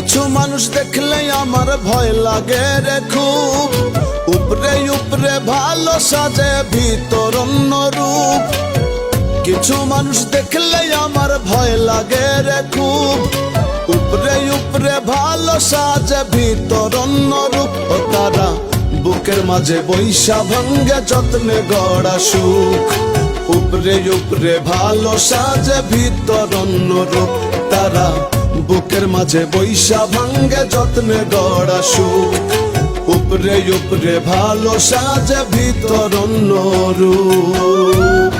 কিছু মানুষ দেখলে আমার ভয় লাগে রে খুব। উপরে উপরে ভালো সাজে, ভিতর রূপ। কিছু মানুষ দেখলে আমার ভয় লাগে রে খুব। উপরে উপরে ভালো সাজে, ভিতর রূপ। তারা বুকের মাঝে বৈশা ভাঙ্গে, যত্নে গড়া সুখ। উপরে উপরে ভালো সাজে, ভিতর রূপ। তারা বুকের মাঝে বৈশা ভাঙ্গে যত্নে গড়া সুখ। উপরে উপরে ভালো সাজে ভিতর অন্য রূপ।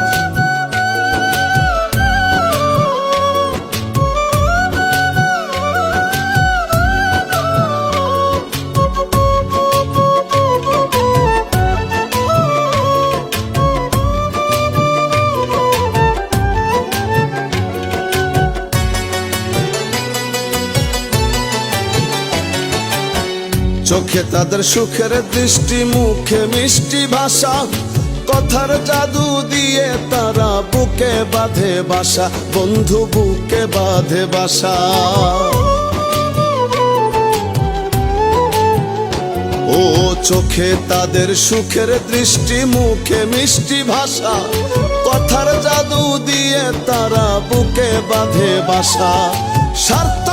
চোখে তাদের সুখের দৃষ্টি, মুখে মিষ্টি ভাষা। কথার জাদু দিয়ে তারা বুকে বাঁধে বাসা, বন্ধু বুকে বাঁধে বাসা। ও চোখে তাদের সুখের দৃষ্টি, মুখে মিষ্টি ভাষা। কথার জাদু দিয়ে তারা বুকে বাঁধে বাসা। স্বার্থ